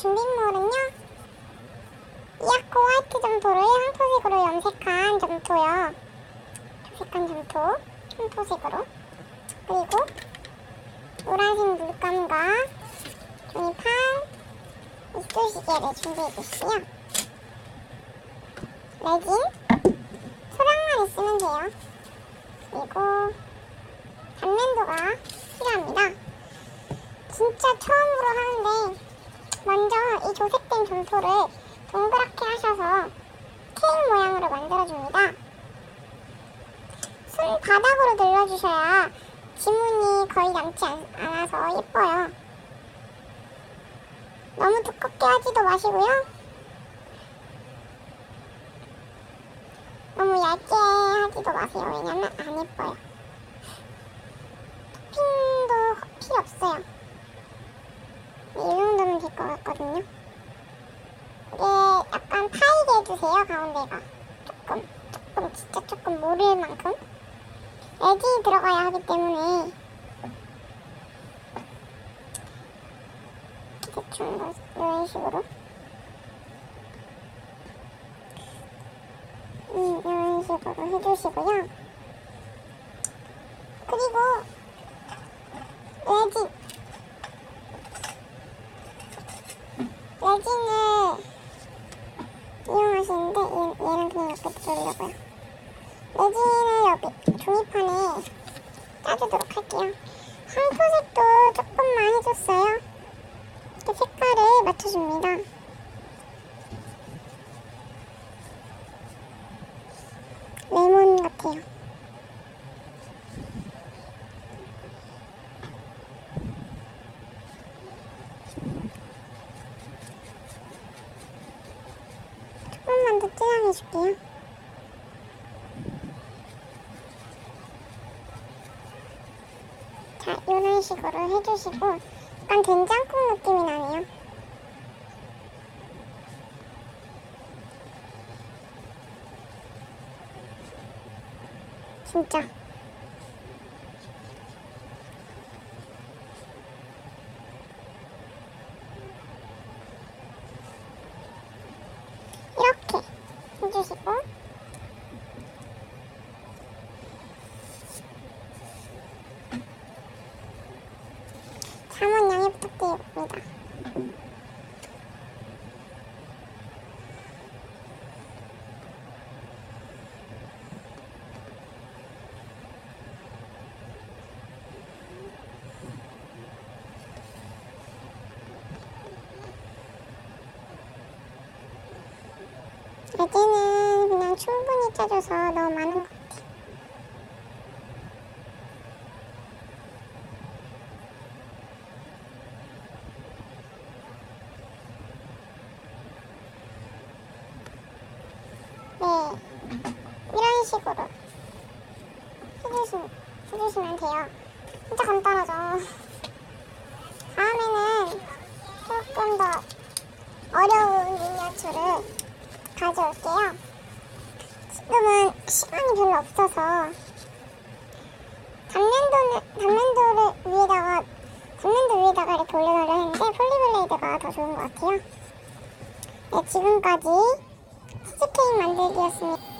준비물은요. 이아코 화이트 점토를 황토색으로 염색한 점토요. 색한 점토, 황토색으로. 그리고 노란색 물감과 종이판, 이쑤시개를 준비해 주시고요. 레진, 소량만 있으면 돼요. 그리고 단면도가 필요합니다. 진짜 처음으로 하는데 먼저 이 조색된 점토를 동그랗게 하셔서 케이크 모양으로 만들어줍니다. 손 바닥으로 눌러주셔야 지문이 거의 남지 않, 않아서 예뻐요. 너무 두껍게 하지도 마시고요. 너무 얇게 하지도 마세요. 왜냐면 안 예뻐요. 토핑도 필요 없어요. 이 정도면 될 것 같거든요. 이게 약간 해주세요, 가운데가. 조금, 조금, 진짜 조금 모를 만큼. 애기 들어가야 하기 때문에. 대충 뭐, 이런 식으로. 음, 이런 식으로 해주시고요. 그리고, 레진. 레진을 이용하시는데 들으려고요. 레진을 여기 종이판에 짜주도록 할게요. 황토색도 조금만 해줬어요. 이렇게 색깔을 맞춰줍니다. 레몬 같아요. 조금만 더 진하게 해줄게요. 자, 이런 식으로 해주시고 약간 된장국 느낌이 나네요. 진짜. 이렇게 해주시고 잠원 양해 부탁드립니다. 레진은 그냥 충분히 짜줘서 너무 많은 것 같아. 네, 이런 식으로 해주시, 해주시면 돼요. 진짜 간단하죠. 다음에는 조금 더 어려운 미니어처를 가져올게요. 지금은 시간이 별로 없어서 단면도를 위에다가 단면도 위에다가 이렇게 올려놓으려 했는데 폴리블레이드가 더 좋은 것 같아요. 네, 지금까지 치즈케이크 만들기였습니다.